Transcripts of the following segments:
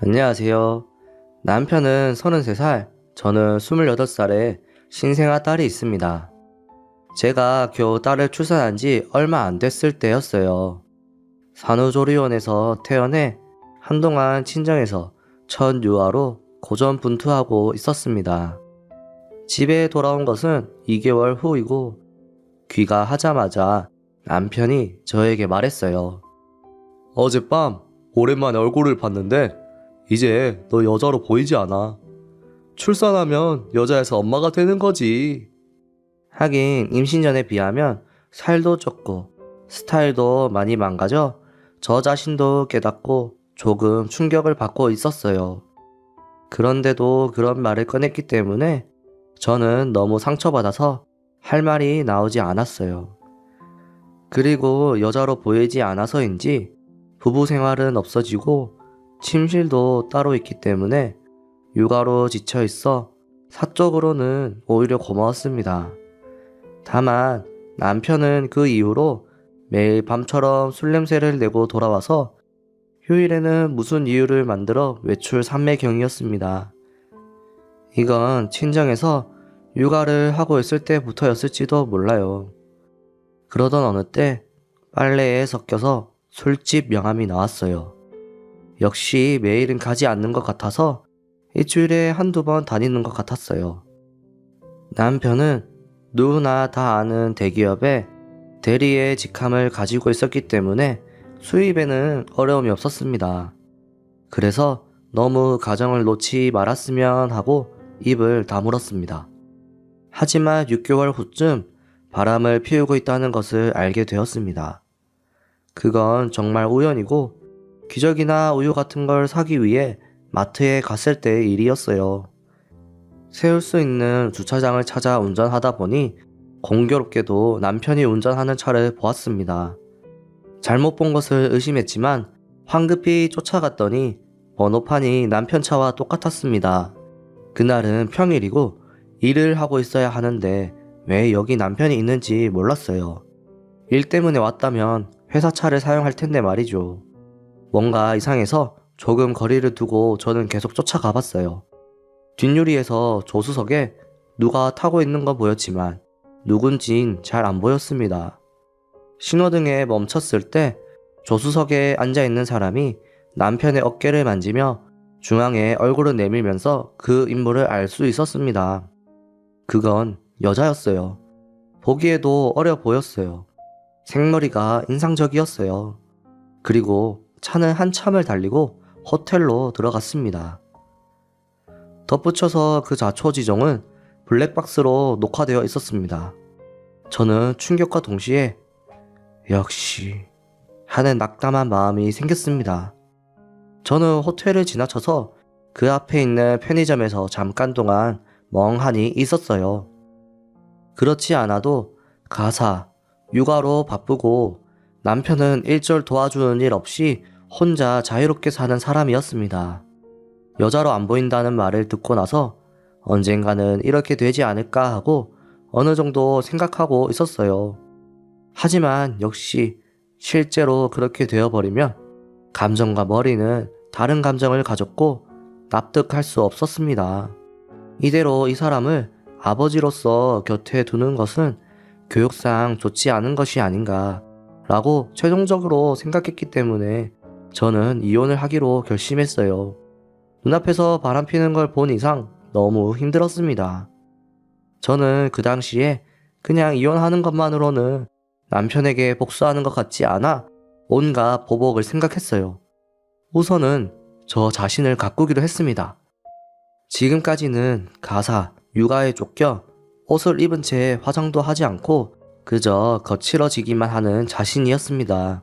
안녕하세요. 남편은 33살, 저는 28살에 신생아 딸이 있습니다. 제가 겨우 딸을 출산한 지 얼마 안 됐을 때였어요. 산후조리원에서 퇴원해 한동안 친정에서 첫 유아로 고전분투하고 있었습니다. 집에 돌아온 것은 2개월 후이고 귀가하자마자 남편이 저에게 말했어요. 어젯밤 오랜만에 얼굴을 봤는데 이제 너 여자로 보이지 않아. 출산하면 여자에서 엄마가 되는 거지. 하긴 임신 전에 비하면 살도 쪘고 스타일도 많이 망가져 저 자신도 깨닫고 조금 충격을 받고 있었어요. 그런데도 그런 말을 꺼냈기 때문에 저는 너무 상처받아서 할 말이 나오지 않았어요. 그리고 여자로 보이지 않아서인지 부부 생활은 없어지고 침실도 따로 있기 때문에 육아로 지쳐 있어 사적으로는 오히려 고마웠습니다. 다만 남편은 그 이후로 매일 밤처럼 술 냄새를 내고 돌아와서 휴일에는 무슨 이유를 만들어 외출 삼매경이었습니다. 이건 친정에서 육아를 하고 있을 때부터였을지도 몰라요. 그러던 어느 때 빨래에 섞여서 술집 명함이 나왔어요. 역시 매일은 가지 않는 것 같아서 일주일에 한두 번 다니는 것 같았어요. 남편은 누구나 다 아는 대기업에 대리의 직함을 가지고 있었기 때문에 수입에는 어려움이 없었습니다. 그래서 너무 가정을 놓지 말았으면 하고 입을 다물었습니다. 하지만 6개월 후쯤 바람을 피우고 있다는 것을 알게 되었습니다. 그건 정말 우연이고 기저귀나 우유 같은 걸 사기 위해 마트에 갔을 때의 일이었어요. 세울 수 있는 주차장을 찾아 운전하다 보니 공교롭게도 남편이 운전하는 차를 보았습니다. 잘못 본 것을 의심했지만 황급히 쫓아갔더니 번호판이 남편 차와 똑같았습니다. 그날은 평일이고 일을 하고 있어야 하는데 왜 여기 남편이 있는지 몰랐어요. 일 때문에 왔다면 회사 차를 사용할 텐데 말이죠. 뭔가 이상해서 조금 거리를 두고 저는 계속 쫓아가 봤어요. 뒷유리에서 조수석에 누가 타고 있는 건 보였지만 누군진 잘 안 보였습니다. 신호등에 멈췄을 때 조수석에 앉아 있는 사람이 남편의 어깨를 만지며 중앙에 얼굴을 내밀면서 그 인물을 알 수 있었습니다. 그건 여자였어요. 보기에도 어려 보였어요. 생머리가 인상적이었어요. 그리고 차는 한참을 달리고 호텔로 들어갔습니다. 덧붙여서 그 자초지종은 블랙박스로 녹화되어 있었습니다. 저는 충격과 동시에 역시 하는 낙담한 마음이 생겼습니다. 저는 호텔을 지나쳐서 그 앞에 있는 편의점에서 잠깐 동안 멍하니 있었어요. 그렇지 않아도 가사, 육아로 바쁘고 남편은 일절 도와주는 일 없이 혼자 자유롭게 사는 사람이었습니다. 여자로 안 보인다는 말을 듣고 나서 언젠가는 이렇게 되지 않을까 하고 어느 정도 생각하고 있었어요. 하지만 역시 실제로 그렇게 되어버리면 감정과 머리는 다른 감정을 가졌고 납득할 수 없었습니다. 이대로 이 사람을 아버지로서 곁에 두는 것은 교육상 좋지 않은 것이 아닌가 라고 최종적으로 생각했기 때문에 저는 이혼을 하기로 결심했어요. 눈앞에서 바람 피는 걸 본 이상 너무 힘들었습니다. 저는 그 당시에 그냥 이혼하는 것만으로는 남편에게 복수하는 것 같지 않아 온갖 보복을 생각했어요. 우선은 저 자신을 가꾸기로 했습니다. 지금까지는 가사, 육아에 쫓겨 옷을 입은 채 화장도 하지 않고 그저 거칠어지기만 하는 자신이었습니다.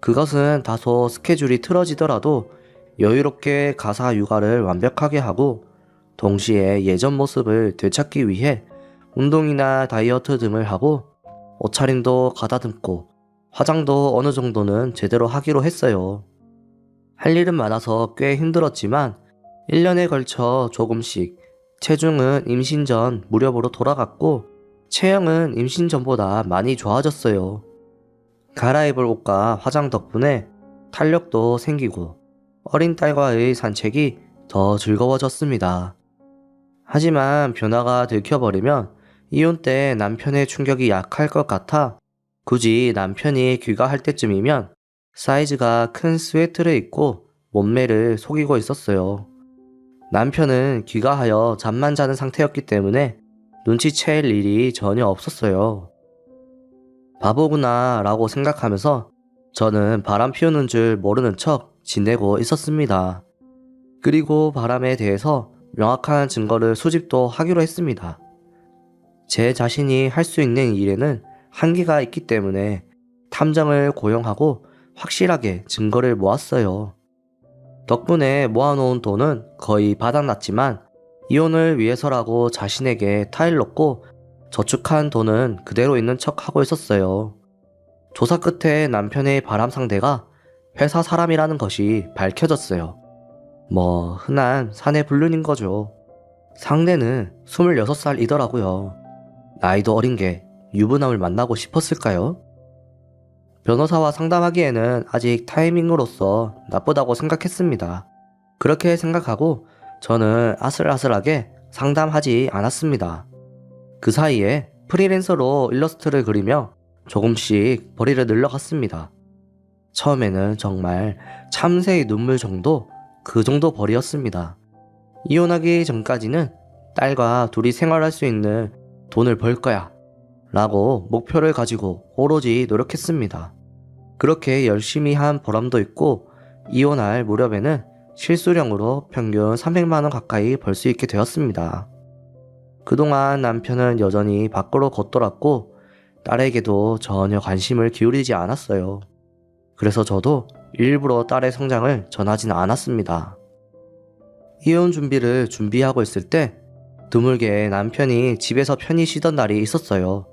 그것은 다소 스케줄이 틀어지더라도 여유롭게 가사 육아를 완벽하게 하고 동시에 예전 모습을 되찾기 위해 운동이나 다이어트 등을 하고 옷차림도 가다듬고 화장도 어느 정도는 제대로 하기로 했어요. 할 일은 많아서 꽤 힘들었지만 1년에 걸쳐 조금씩 체중은 임신 전 무렵으로 돌아갔고 체형은 임신 전보다 많이 좋아졌어요. 갈아입을 옷과 화장 덕분에 탄력도 생기고 어린 딸과의 산책이 더 즐거워졌습니다. 하지만 변화가 들켜버리면 이혼 때 남편의 충격이 약할 것 같아 굳이 남편이 귀가할 때쯤이면 사이즈가 큰 스웨트를 입고 몸매를 속이고 있었어요. 남편은 귀가하여 잠만 자는 상태였기 때문에 눈치챌 일이 전혀 없었어요. 바보구나 라고 생각하면서 저는 바람 피우는 줄 모르는 척 지내고 있었습니다. 그리고 바람에 대해서 명확한 증거를 수집도 하기로 했습니다. 제 자신이 할 수 있는 일에는 한계가 있기 때문에 탐정을 고용하고 확실하게 증거를 모았어요. 덕분에 모아놓은 돈은 거의 바닥났지만 이혼을 위해서라고 자신에게 타일 넣고 저축한 돈은 그대로 있는 척 하고 있었어요. 조사 끝에 남편의 바람 상대가 회사 사람이라는 것이 밝혀졌어요. 뭐, 흔한 사내 불륜인 거죠. 상대는 26살이더라고요. 나이도 어린 게 유부남을 만나고 싶었을까요? 변호사와 상담하기에는 아직 타이밍으로서 나쁘다고 생각했습니다. 그렇게 생각하고 저는 아슬아슬하게 상담하지 않았습니다. 그 사이에 프리랜서로 일러스트를 그리며 조금씩 벌이를 늘려갔습니다. 처음에는 정말 참새의 눈물 정도 그 정도 벌이였습니다. 이혼하기 전까지는 딸과 둘이 생활할 수 있는 돈을 벌 거야 라고 목표를 가지고 오로지 노력했습니다. 그렇게 열심히 한 보람도 있고 이혼할 무렵에는 실수령으로 평균 300만원 가까이 벌 수 있게 되었습니다. 그동안 남편은 여전히 밖으로 걷돌았고 딸에게도 전혀 관심을 기울이지 않았어요. 그래서 저도 일부러 딸의 성장을 전하지는 않았습니다. 이혼 준비를 준비하고 있을 때 드물게 남편이 집에서 편히 쉬던 날이 있었어요.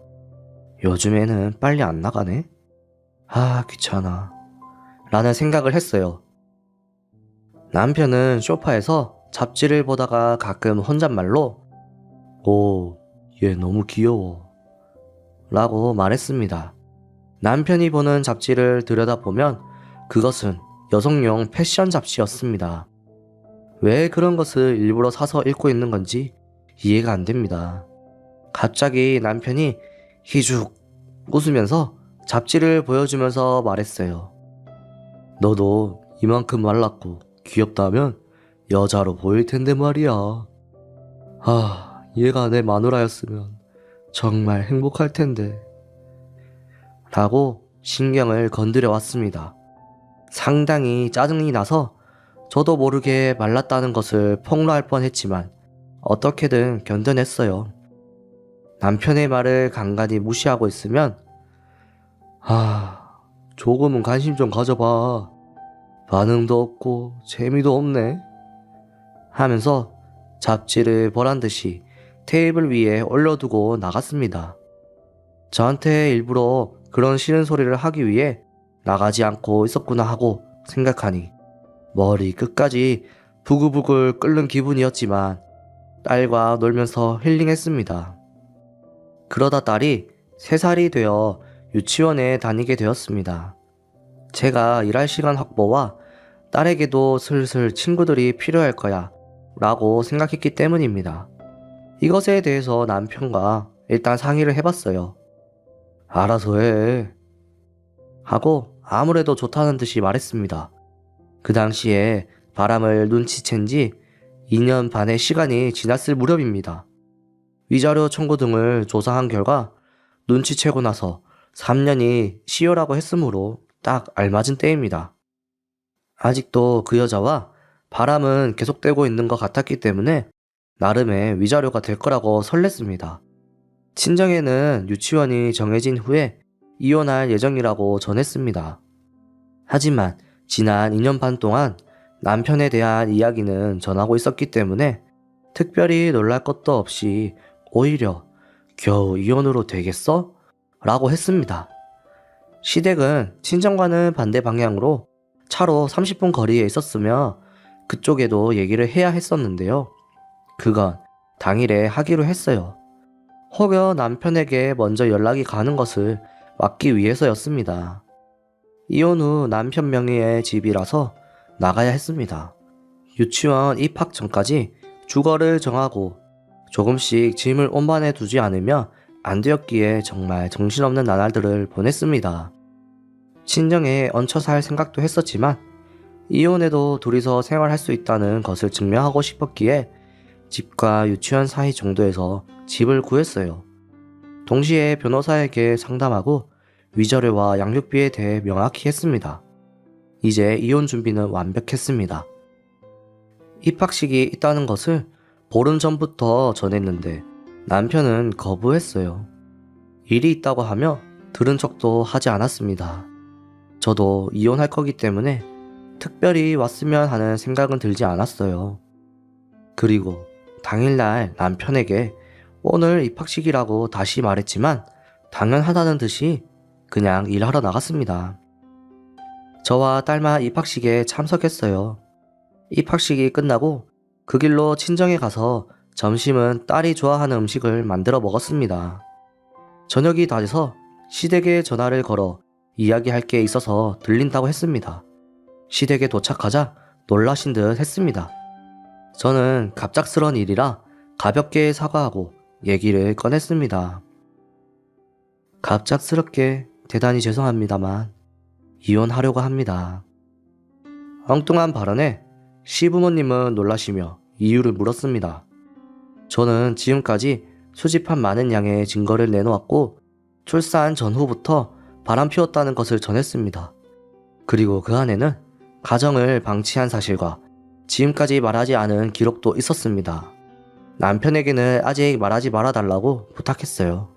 요즘에는 빨리 안 나가네? 아, 귀찮아. 라는 생각을 했어요. 남편은 소파에서 잡지를 보다가 가끔 혼잣말로 오, 얘 너무 귀여워. 라고 말했습니다. 남편이 보는 잡지를 들여다보면 그것은 여성용 패션 잡지였습니다. 왜 그런 것을 일부러 사서 읽고 있는 건지 이해가 안 됩니다. 갑자기 남편이 희죽 웃으면서 잡지를 보여주면서 말했어요. 너도 이만큼 말랐고 귀엽다면 여자로 보일 텐데 말이야. 아, 얘가 내 마누라였으면 정말 행복할 텐데. 라고 신경을 건드려 왔습니다. 상당히 짜증이 나서 저도 모르게 말랐다는 것을 폭로할 뻔 했지만 어떻게든 견뎌냈어요. 남편의 말을 간간히 무시하고 있으면 아, 조금은 관심 좀 가져봐. 반응도 없고 재미도 없네. 하면서 잡지를 보란 듯이 테이블 위에 올려두고 나갔습니다. 저한테 일부러 그런 싫은 소리를 하기 위해 나가지 않고 있었구나 하고 생각하니 머리 끝까지 부글부글 끓는 기분이었지만 딸과 놀면서 힐링했습니다. 그러다 딸이 3살이 되어 유치원에 다니게 되었습니다. 제가 일할 시간 확보와 딸에게도 슬슬 친구들이 필요할 거야 라고 생각했기 때문입니다. 이것에 대해서 남편과 일단 상의를 해봤어요. 알아서 해. 하고 아무래도 좋다는 듯이 말했습니다. 그 당시에 바람을 눈치챈 지 2년 반의 시간이 지났을 무렵입니다. 위자료 청구 등을 조사한 결과 눈치채고 나서 3년이 시효라고 했으므로 딱 알맞은 때입니다. 아직도 그 여자와 바람은 계속되고 있는 것 같았기 때문에 나름의 위자료가 될 거라고 설렜습니다. 친정에는 유치원이 정해진 후에 이혼할 예정이라고 전했습니다. 하지만 지난 2년 반 동안 남편에 대한 이야기는 전하고 있었기 때문에 특별히 놀랄 것도 없이 오히려 겨우 이혼으로 되겠어? 라고 했습니다. 시댁은 친정과는 반대 방향으로 차로 30분 거리에 있었으며 그쪽에도 얘기를 해야 했었는데요. 그건 당일에 하기로 했어요. 혹여 남편에게 먼저 연락이 가는 것을 막기 위해서였습니다. 이혼 후 남편 명의의 집이라서 나가야 했습니다. 유치원 입학 전까지 주거를 정하고 조금씩 짐을 운반해 두지 않으면 안 되었기에 정말 정신없는 나날들을 보냈습니다. 친정에 얹혀 살 생각도 했었지만 이혼해도 둘이서 생활할 수 있다는 것을 증명하고 싶었기에 집과 유치원 사이 정도에서 집을 구했어요. 동시에 변호사에게 상담하고 위자료와 양육비에 대해 명확히 했습니다. 이제 이혼 준비는 완벽했습니다. 입학식이 있다는 것을 보름 전부터 전했는데 남편은 거부했어요. 일이 있다고 하며 들은 척도 하지 않았습니다. 저도 이혼할 거기 때문에 특별히 왔으면 하는 생각은 들지 않았어요. 그리고 당일날 남편에게 오늘 입학식이라고 다시 말했지만 당연하다는 듯이 그냥 일하러 나갔습니다. 저와 딸만 입학식에 참석했어요. 입학식이 끝나고 그 길로 친정에 가서 점심은 딸이 좋아하는 음식을 만들어 먹었습니다. 저녁이 다 돼서 시댁에 전화를 걸어 이야기할 게 있어서 들린다고 했습니다. 시댁에 도착하자 놀라신 듯 했습니다. 저는 갑작스런 일이라 가볍게 사과하고 얘기를 꺼냈습니다. 갑작스럽게 대단히 죄송합니다만 이혼하려고 합니다. 엉뚱한 발언에 시부모님은 놀라시며 이유를 물었습니다. 저는 지금까지 수집한 많은 양의 증거를 내놓았고 출산 전후부터 바람 피웠다는 것을 전했습니다. 그리고 그 안에는 가정을 방치한 사실과 지금까지 말하지 않은 기록도 있었습니다. 남편에게는 아직 말하지 말아달라고 부탁했어요.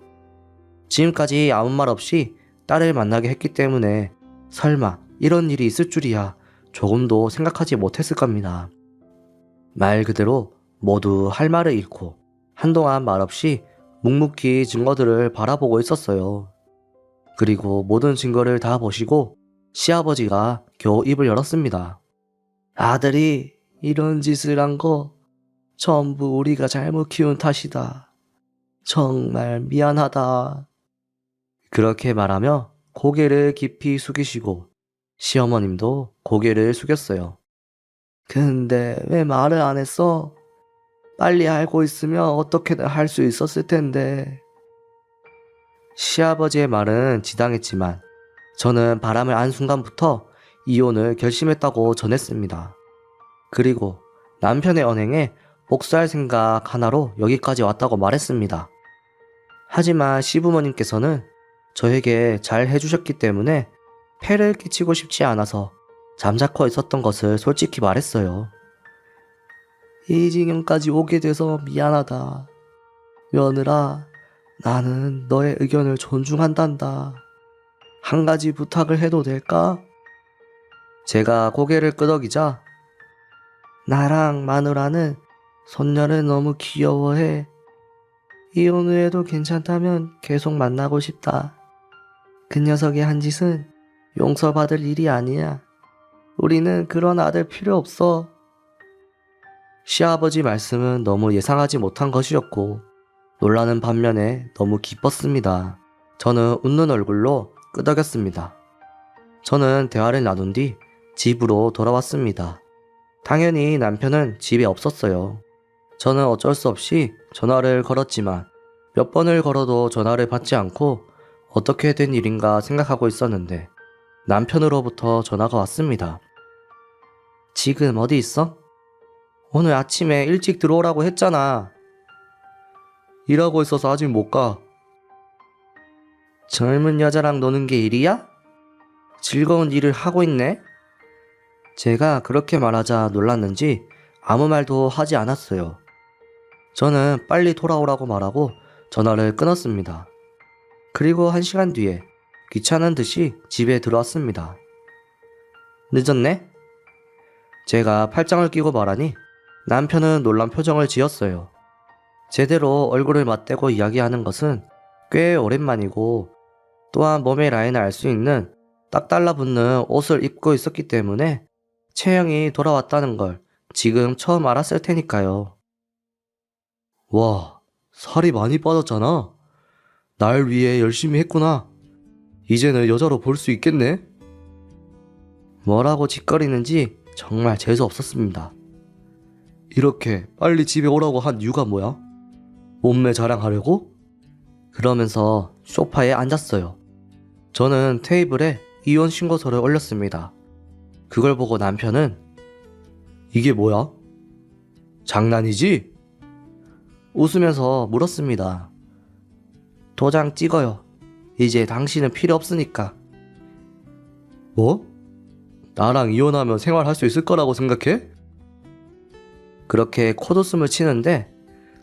지금까지 아무 말 없이 딸을 만나게 했기 때문에 설마 이런 일이 있을 줄이야 조금도 생각하지 못했을 겁니다. 말 그대로 모두 할 말을 잃고 한동안 말없이 묵묵히 증거들을 바라보고 있었어요. 그리고 모든 증거를 다 보시고 시아버지가 겨우 입을 열었습니다. 아들이 이런 짓을 한 거 전부 우리가 잘못 키운 탓이다. 정말 미안하다. 그렇게 말하며 고개를 깊이 숙이시고 시어머님도 고개를 숙였어요. 근데 왜 말을 안 했어? 빨리 알고 있으면 어떻게든 할 수 있었을 텐데. 시아버지의 말은 지당했지만 저는 바람을 안 순간부터 이혼을 결심했다고 전했습니다. 그리고 남편의 언행에 복수할 생각 하나로 여기까지 왔다고 말했습니다. 하지만 시부모님께서는 저에게 잘 해주셨기 때문에 폐를 끼치고 싶지 않아서 잠자코 있었던 것을 솔직히 말했어요. 이 지경까지 오게 돼서 미안하다. 며느라, 나는 너의 의견을 존중한단다. 한 가지 부탁을 해도 될까? 제가 고개를 끄덕이자 나랑 마누라는 손녀를 너무 귀여워해. 이혼 후에도 괜찮다면 계속 만나고 싶다. 그 녀석이 한 짓은 용서받을 일이 아니야. 우리는 그런 아들 필요 없어. 시아버지 말씀은 너무 예상하지 못한 것이었고 놀라는 반면에 너무 기뻤습니다. 저는 웃는 얼굴로 끄덕였습니다. 저는 대화를 나눈 뒤 집으로 돌아왔습니다. 당연히 남편은 집에 없었어요. 저는 어쩔 수 없이 전화를 걸었지만 몇 번을 걸어도 전화를 받지 않고 어떻게 된 일인가 생각하고 있었는데 남편으로부터 전화가 왔습니다. 지금 어디 있어? 오늘 아침에 일찍 들어오라고 했잖아. 일하고 있어서 아직 못 가. 젊은 여자랑 노는 게 일이야? 즐거운 일을 하고 있네? 제가 그렇게 말하자 놀랐는지 아무 말도 하지 않았어요. 저는 빨리 돌아오라고 말하고 전화를 끊었습니다. 그리고 한 시간 뒤에 귀찮은 듯이 집에 들어왔습니다. 늦었네? 제가 팔짱을 끼고 말하니 남편은 놀란 표정을 지었어요. 제대로 얼굴을 맞대고 이야기하는 것은 꽤 오랜만이고 또한 몸의 라인을 알 수 있는 딱 달라붙는 옷을 입고 있었기 때문에 체형이 돌아왔다는 걸 지금 처음 알았을 테니까요. 와, 살이 많이 빠졌잖아. 날 위해 열심히 했구나. 이제는 여자로 볼 수 있겠네? 뭐라고 짓거리는지 정말 재수 없었습니다. 이렇게 빨리 집에 오라고 한 이유가 뭐야? 몸매 자랑하려고? 그러면서 소파에 앉았어요. 저는 테이블에 이혼 신고서를 올렸습니다. 그걸 보고 남편은 이게 뭐야? 장난이지? 웃으면서 물었습니다. 도장 찍어요. 이제 당신은 필요 없으니까. 뭐? 나랑 이혼하면 생활할 수 있을 거라고 생각해? 그렇게 코웃음을 치는데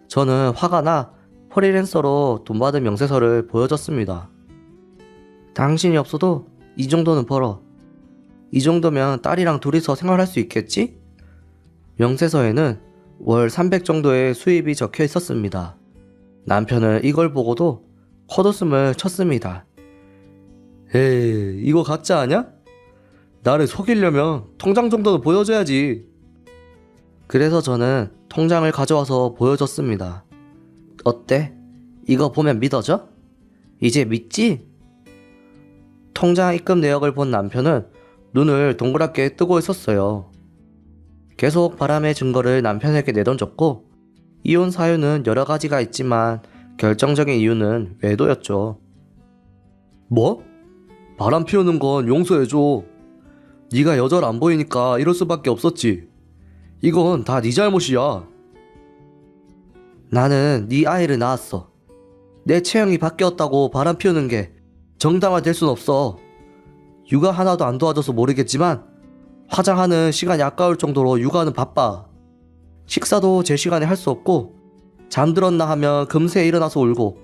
저는 화가 나 프리랜서로 돈 받은 명세서를 보여줬습니다. 당신이 없어도 이 정도는 벌어. 이 정도면 딸이랑 둘이서 생활할 수 있겠지? 명세서에는 월 300 정도의 수입이 적혀 있었습니다. 남편은 이걸 보고도 콧웃음을 쳤습니다. 에이, 이거 가짜 아냐? 나를 속이려면 통장 정도는 보여줘야지. 그래서 저는 통장을 가져와서 보여줬습니다. 어때? 이거 보면 믿어져? 이제 믿지? 통장 입금 내역을 본 남편은 눈을 동그랗게 뜨고 있었어요. 계속 바람의 증거를 남편에게 내던졌고, 이혼 사유는 여러 가지가 있지만 결정적인 이유는 외도였죠. 뭐? 바람 피우는 건 용서해줘. 네가 여자를 안 보이니까 이럴 수밖에 없었지. 이건 다 네 잘못이야. 나는 네 아이를 낳았어. 내 체형이 바뀌었다고 바람 피우는 게 정당화될 순 없어. 육아 하나도 안 도와줘서 모르겠지만 화장하는 시간이 아까울 정도로 육아는 바빠. 식사도 제 시간에 할 수 없고 잠들었나 하면 금세 일어나서 울고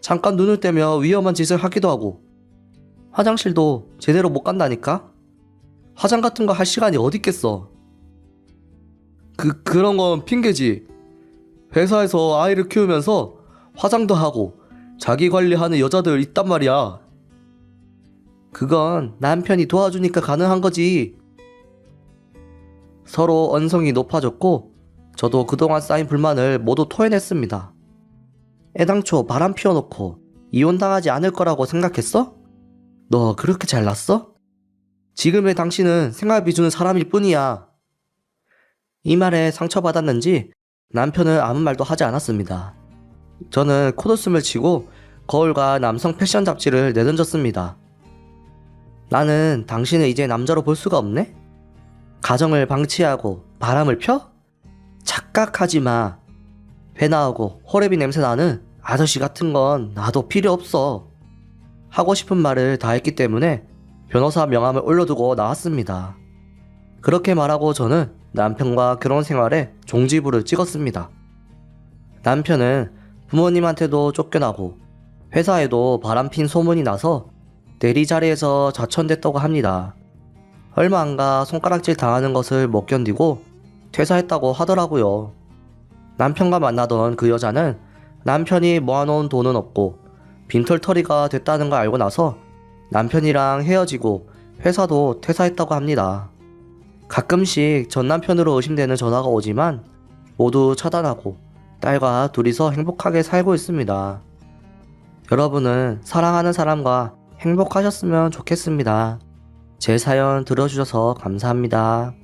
잠깐 눈을 떼며 위험한 짓을 하기도 하고 화장실도 제대로 못 간다니까? 화장 같은 거 할 시간이 어딨겠어. 그, 그런 건 핑계지. 회사에서 아이를 키우면서 화장도 하고 자기 관리하는 여자들 있단 말이야. 그건 남편이 도와주니까 가능한 거지. 서로 언성이 높아졌고 저도 그동안 쌓인 불만을 모두 토해냈습니다. 애당초 바람 피워놓고 이혼당하지 않을 거라고 생각했어? 너 그렇게 잘났어? 지금의 당신은 생활비 주는 사람일 뿐이야. 이 말에 상처받았는지 남편은 아무 말도 하지 않았습니다. 저는 콧웃음을 치고 거울과 남성 패션 잡지를 내던졌습니다. 나는 당신을 이제 남자로 볼 수가 없네? 가정을 방치하고 바람을 펴? 착각하지 마. 배 나오고 호레비 냄새 나는 아저씨 같은 건 나도 필요 없어. 하고 싶은 말을 다 했기 때문에 변호사 명함을 올려두고 나왔습니다. 그렇게 말하고 저는 남편과 결혼 생활에 종지부를 찍었습니다. 남편은 부모님한테도 쫓겨나고 회사에도 바람핀 소문이 나서 대리 자리에서 자천됐다고 합니다. 얼마 안 가 손가락질 당하는 것을 못 견디고 퇴사했다고 하더라고요. 남편과 만나던 그 여자는 남편이 모아놓은 돈은 없고 빈털터리가 됐다는 걸 알고 나서 남편이랑 헤어지고 회사도 퇴사했다고 합니다. 가끔씩 전 남편으로 의심되는 전화가 오지만 모두 차단하고 딸과 둘이서 행복하게 살고 있습니다. 여러분은 사랑하는 사람과 행복하셨으면 좋겠습니다. 제 사연 들어주셔서 감사합니다.